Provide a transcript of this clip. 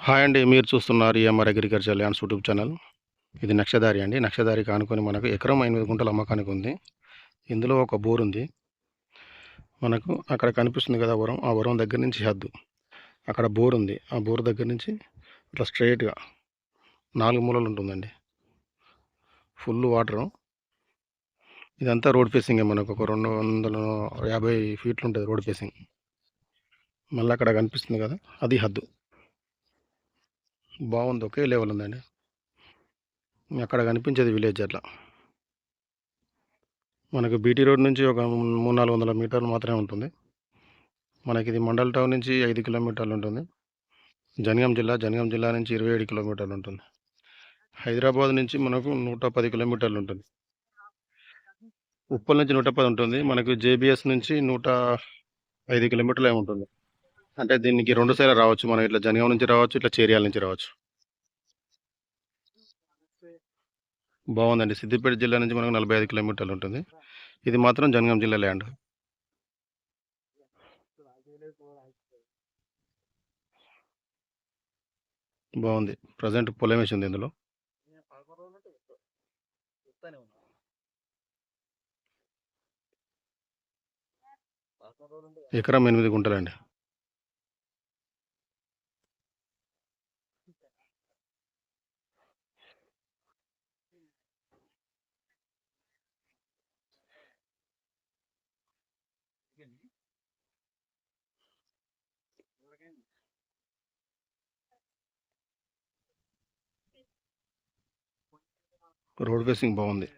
Hi అండి మీరు చూస్తున్నారు EMR agriculture lands YouTube channel. ఇది నక్షదారి అండి. నక్షదారి కానుకొని మనకు ఎకరం ఎనిమిది గుంటల అమ్మకానికి ఉంది. ఇందులో ఒక బోర్ ఉంది. మనకు అక్కడ కనిపిస్తుంది కదా వరం ఆ వరం దగ్గర నుంచి హద్దు. అక్కడ బోర్ ఉంది. ఆ బోర్ దగ్గర నుంచి ఇట్లా స్ట్రైట్గా నాలుగు మూలలు ఉంటుందండి. Full water. ఇదంతా రోడ్ ఫేసింగే మనకు. ఒక రెండు వందల యాభై ఫీట్లు ఉంటుంది రోడ్ ఫేసింగ్. మళ్ళీ అక్కడ కనిపిస్తుంది కదా అది హద్దు. బాగుంది. ఒకే లెవెల్ ఉందండి. అక్కడ కనిపించేది విలేజ్ అట్లా. మనకు బీటీ రోడ్ నుంచి ఒక మూడు నాలుగు వందల మీటర్లు మాత్రమే ఉంటుంది. మనకి ఇది మండల్ టౌన్ నుంచి ఐదు కిలోమీటర్లు ఉంటుంది. జనగాం జిల్లా జనగాం జిల్లా నుంచి ఇరవై ఏడు కిలోమీటర్లు ఉంటుంది. హైదరాబాద్ నుంచి మనకు నూట పది కిలోమీటర్లు ఉంటుంది. ఉప్పల్ నుంచి నూట పది ఉంటుంది. మనకు జేబిఎస్ నుంచి నూట ఐదు కిలోమీటర్లు ఏమి ఉంటుంది. అంటే దీనికి రెండు సైడ్ రావచ్చు. మనం ఇట్లా జనగాం నుంచి రావచ్చు ఇట్లా చేరియాల నుంచి రావచ్చు. బాగుందండి సిద్దిపేట జిల్లా నుంచి మనకు నలభై ఐదు కిలోమీటర్లు ఉంటుంది. ఇది మాత్రం జనగాం జిల్లా ల్యాండ్. బాగుంది ప్రజెంట్ పొలం వేసింది ఇందులో. ఎకరం ఎనిమిది గుంటలండి. రోడ్ ఫేసింగ్ బాగుంది.